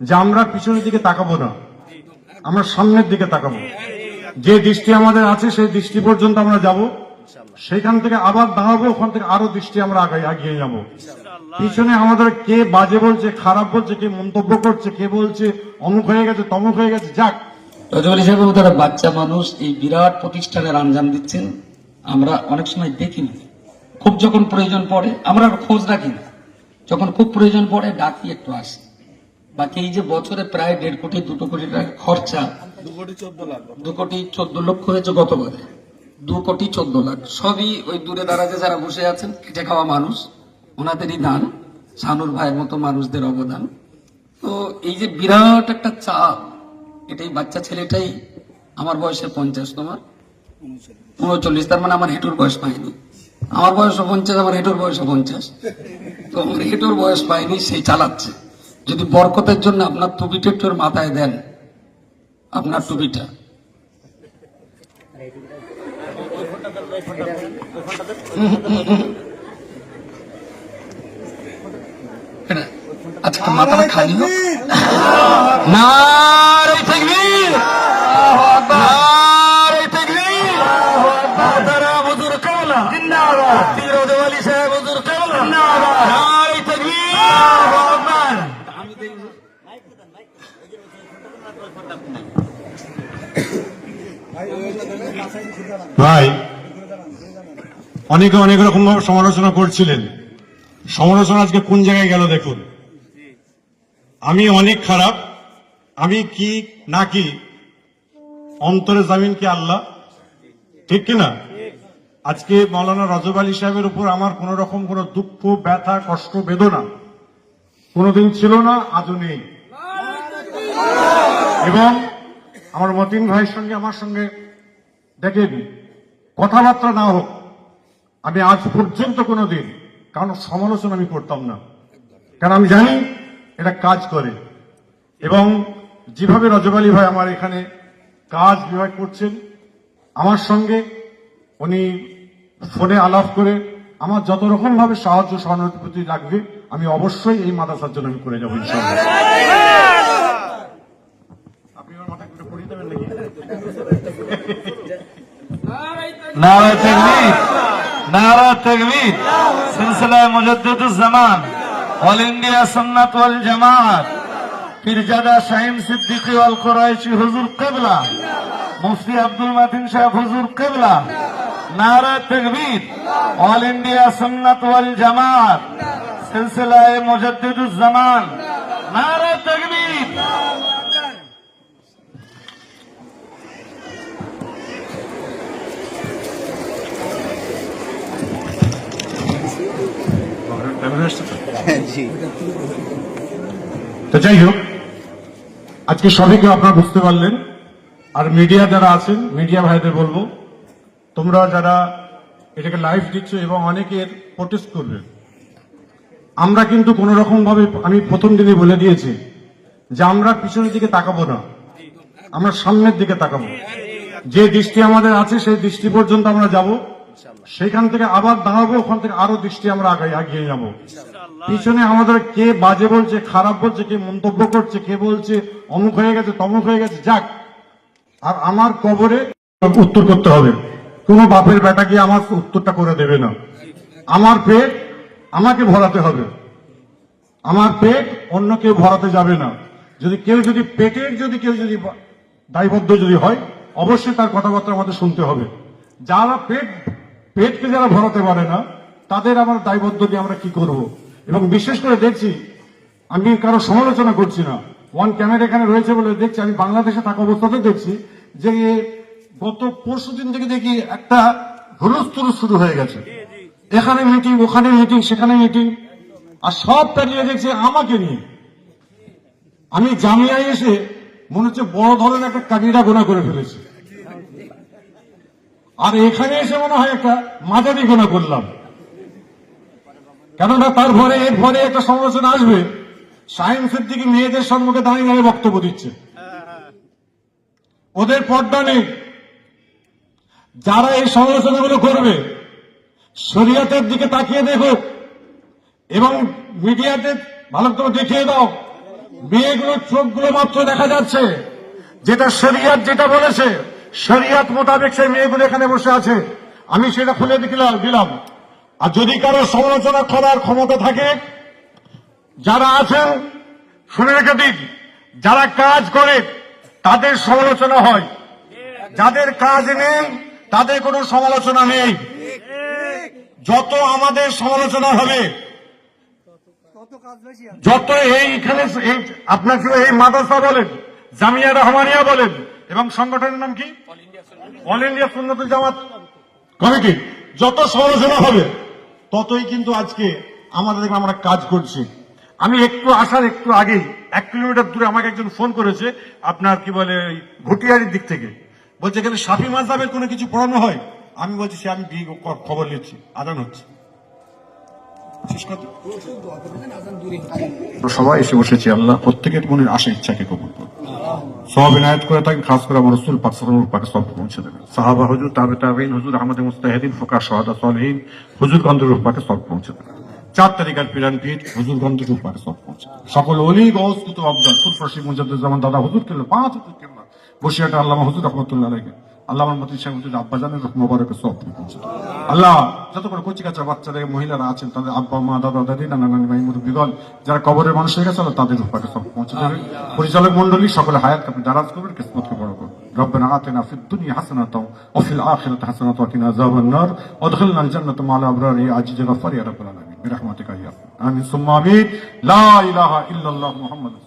যে আমরা পিছনের দিকে তাকাবো না, আমরা সামনের দিকে তাকাবো। যে দৃষ্টি আমাদের আছে, সেই দৃষ্টি পর্যন্ত আমরা যাব। সেখান থেকে আবার দাঁড়াবো ওখান থেকে আরও দৃষ্টি আমরা এগিয়ে যাব। পিছনে আমাদের কে বাজে বলছে, খারাপ বলছে, কে মন্তব্য করছে, কে বলছে, অমুক হয়ে গেছে, তমুক হয়ে গেছে, যাক। সাহেব তারা বাচ্চা মানুষ, এই বিরাট প্রতিষ্ঠানের আঞ্জাম দিচ্ছেন। আমরা অনেক সময় দেখিনি। খুব যখন প্রয়োজন পড়ে, আমরা খোঁজ রাখি না যখন খুব প্রয়োজন পড়ে, ডাকি একটু আসি। বাকি এই যে বছরে প্রায় দেড় কোটি দুটো কোটি টাকা খরচা দু কোটি চোদ্দ লক্ষ হয়েছে গতবারে দু কোটি চোদ্দ লাখ। সবই ওই দূরে দাঁড়াতে যারা বসে আছেন খেটে খাওয়া মানুষ ওনাদেরই দান সানুর ভাইয়ের মতো মানুষদের অবদান। তো এই যে বিরাট একটা চাপ এটাই বাচ্চা ছেলেটাই আমার বয়সে পঞ্চাশ তোমার? উনচল্লিশ তার মানে আমার হেঁটুর বয়স পাইনি। আমার বয়সও পঞ্চাশ আমার হেঁটুর বয়সও পঞ্চাশ। তো আমার হেঁটুর বয়স পাইনি সেই চালাচ্ছে। যদি বরকতের জন্য আপনার টুপিটা একটু মাথায় দেন আপনার টুপিটা। আচ্ছা মাথাটা খালি না। ভাই, অনেকে অনেক রকম ভাবে সমালোচনা করছিলেন। সমালোচনা আজকে কোন জায়গায় গেল দেখুন। আমি অনেক খারাপ, আমি কি না কি, অন্তরে জামিন কি আল্লাহ? ঠিক কিনা? আজকে মৌলানা রজব আলী সাহেবের উপর আমার কোন রকম কোন দুঃখ, ব্যথা, কষ্ট, বেদনা কোনোদিন ছিল না, আজও নেই। এবং আমার মতিন ভাইয়ের সঙ্গে, আমার সঙ্গে দেখেন কথাবার্তা না হোক, আমি আজ পর্যন্ত কোনো দিন কারণ সমালোচনা আমি করতাম না। কারণ আমি জানি এটা কাজ করে। এবং যেভাবে রজব ভাই আমার এখানে কাজ বিভাগ করছেন, আমার সঙ্গে উনি ফোনে আলাপ করে আমার যত রকম ভাবে সাহায্য, সহানুভূতি লাগবে আমি অবশ্যই এই মাদ্রাসার জন্য আমি করে যাব, ইনশাআল্লাহ। আপনি আমার জামাত। পীরজাদা শাহিম জামান তো যাই হোক, আজকে সবাইকে আপনারা বুঝতে পারলেন, আর মিডিয়া যারা আছেন, মিডিয়া ভাইদের বলব, তোমরা যারা এটাকে লাইভ দিচ্ছ এবং অনেকের প্রোটেস্ট করবে, আমরা কিন্তু কোন রকম ভাবে আমি প্রথম দিনে বলে দিয়েছি যে আমরা পিছনের দিকে তাকাবো না, আমরা সামনের দিকে তাকাবো। যে দৃষ্টি আমাদের আছে, সেই দৃষ্টি পর্যন্ত আমরা যাব। সেখান থেকে আবার দাঁড়াবো ওখান থেকে আরও দৃষ্টি আমরা আগে এগিয়ে যাব। পিছনে আমাদের কে বাজে বলছে খারাপ বলছে কে মন্তব্য করছে কে বলছে অমুক হয়ে গেছে তমুক হয়ে গেছে যাক। আর আমার কবরে উত্তর করতে হবে। কোনো বাপের বেটা গিয়ে আমার উত্তরটা করে দেবে না? আমার পেট আমাকে ভরাতে হবে। আমার পেট অন্য কেউ ভরাতে যাবে না। যদি কেউ যদি পেটের যদি কেউ যদি দায়বদ্ধ যদি হয় অবশ্যই তার কথাবার্তা আমাদের শুনতে হবে। যারা পেট পেটকে যারা ভরাতে পারে না, তাদের আমার দায়বদ্ধ দিয়ে আমরা কি করব? এবং বিশেষ করে দেখছি, আমি কারও সমালোচনা করছি না। ওয়ান ক্যামেরা এখানে রয়েছে বলে দেখছি, আমি বাংলাদেশে থাকা অবস্থাতে দেখছি যে গত পরশু দিন থেকে দেখি একটা হুলস্থুল শুরু হয়ে গেছে। এখানে মিটিং ওখানে মিটিং সেখানে মিটিং আর সব পেরিয়ে দেখছে আমাকে নিয়ে। আমি জামিয়ায় এসে মনে হচ্ছে বড় ধরনের একটা কাবিরা গোনা করে ফেলেছি। আর এখানে এসে মনে হয় একটা মাঝারি গোনা করলাম। কেননা তার ভরে এর ভরে একটা সমালোচনা আসবে। সায়েন্সের দিকে মেয়েদের সম্মুখে দাঁড়িয়ে দাঁড়িয়ে বক্তব্য দিচ্ছে। ওদের পর্দা নেই। যারা এই সমালোচনাগুলো করবে, শরীয়তের দিকে তাকিয়ে দেখো এবং মিডিয়াতে ভালো করে দেখিয়ে দাও। মেয়েগুলোর চোখগুলো মাত্র দেখা যাচ্ছে। যেটা শরিয়াত যেটা বলেছে শরিয়াত মোতাবেক সেই মেয়েগুলো এখানে বসে আছে। আমি সেটা খুলে দিলাম আর যদি কারও সমালোচনা করার ক্ষমতা থাকে, যারা আছেন শুনে রেখে দিন। যারা কাজ করে, তাদের সমালোচনা হয়। যাদের কাজ নেই, তাদের কোনো সমালোচনা নেই। যত আমাদের সমালোচনা হবে, যত এইখানে এই, আপনার কি এই মাদ্রাসা বলেন, জামিয়া রহমানিয়া বলেন এবং সংগঠনের নাম কি? All India Sunnatul Jamaat. Committee যত সমালোচনা হবে ততই কিন্তু আজকে আমাদের আমরা কাজ করছি। আমি একটু আসার একটু আগেই এক কিলোমিটার দূরে আমাকে একজন ফোন করেছে আপনার কি বলে ঘটিয়ারির দিক থেকে। বলছে এখানে সাফি মাজাবের কোনো কিছু পড়ানো হয়? আমি বলছি সে আমি খবর নিচ্ছি আদান হচ্ছে। সবাই এসে বসেছি, আল্লাহ প্রত্যেকের মনের আশা, ইচ্ছাকে কবুল করুন সব ইনায়ত করে থাকেন খাস করে আমার রসুল পাক সব পৌঁছে দেবেন। সাহাবা, হুজুর, তাবে তাবেইন হুজুর আহমদ মুস্তাহিদিন ফোকা শাহাদা, সলহীন, হুজুর গন্ধরূপ পাকে সব পৌঁছে দেবেন। চার তারিখের পিরান পীঠ হুজুর গন্ধরূপ পাকে সব পৌঁছে। সকল অলি গৌস কুতুব আব্দাল সুরফরশি মুজাদ্দুজ্জামান দাদা, হুজুর কেল্লা পাঁচ হুজুর কেল্লা বসিয়াটা আল্লামা হুজুর রহমতুল্লাহ আলাইহি। আল্লাহ মতি সাহেব হুজুর আব্বাজানের রহম মোবারক সব পৌঁছে দেবেন। আল্লাহ যত করে কচি কাঁচা বাচ্চাদের মহিলারা আছেন তাদের আব্বা মা দাদা দাদি নানা নানি ভাই মুরব্বীগণ যারা কবরের মানুষ হয়ে গেছে আল্লাহ তাদের রূপাকে সব পৌঁছে দেবেন পরিচালক মন্ডলী সকলে হায়াত আপনি দারাজ করবেন কিসমতকে বড় করবেন ربنا آتنا في الدنيا حسنة وفي الآخرة حسنة وقنا عذاب النار وادخلنا الجنة مع الأبرار يا عزيز غفار يا رب العالمين برحمتك يا رب آمين ثم آمين لا إله إلا الله محمد رسول الله